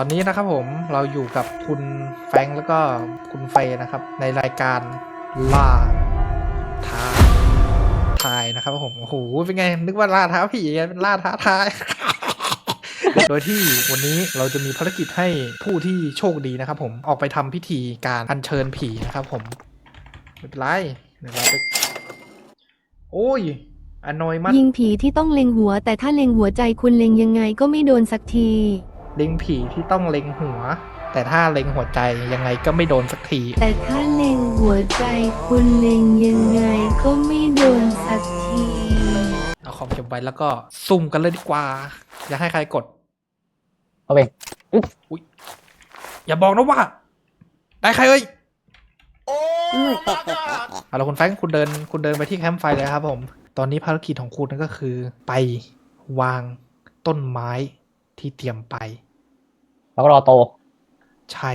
ตอนนี้นะครับผมเราอยู่กับคุณแฟงแล้วก็คุณเฟยนะครับ ในรายการล่าท้าทายนะครับผมโอ้โหเป็นไง นึกว่าล่าท้าผีเป็นล่าท้าทาย โดยที่วันนี้เราจะมีภารกิจให้ผู้ที่โชคดีนะครับ ผมออกไปทำพิธีการอัญเชิญผีนะครับ ผมไม่เป็นไรเดี๋ยวเราไปโอ้ยอนอยมันยิงผีที่ต้องเล็งหัว แต่ถ้าเล็งหัวใจคุณเล็งยังไงก็ไม่โดนสักที เล็งผีที่ต้องเล็งหัว แต่ถ้าเล็งหัวใจยังไงก็ไม่โดนสักที แต่ถ้าเล็งหัวใจคุณเล็งยังไงก็ไม่โดนสักที เอาคอมเก็บไว้แล้วก็สุ่มกันเลยดีกว่า อย่าให้ใครกดโอเคอย่าบอกนะว่า ได้ใครเอ้ยเอาละคุณแฟรงค์คุณเดินคุณเดินไปที่แคมป์ไฟเลยครับผม ตอนนี้ภารกิจของคุณนั่นก็คือ ไปวางต้นไม้ที่เตรียมไป แล้วก็รอโต ใช่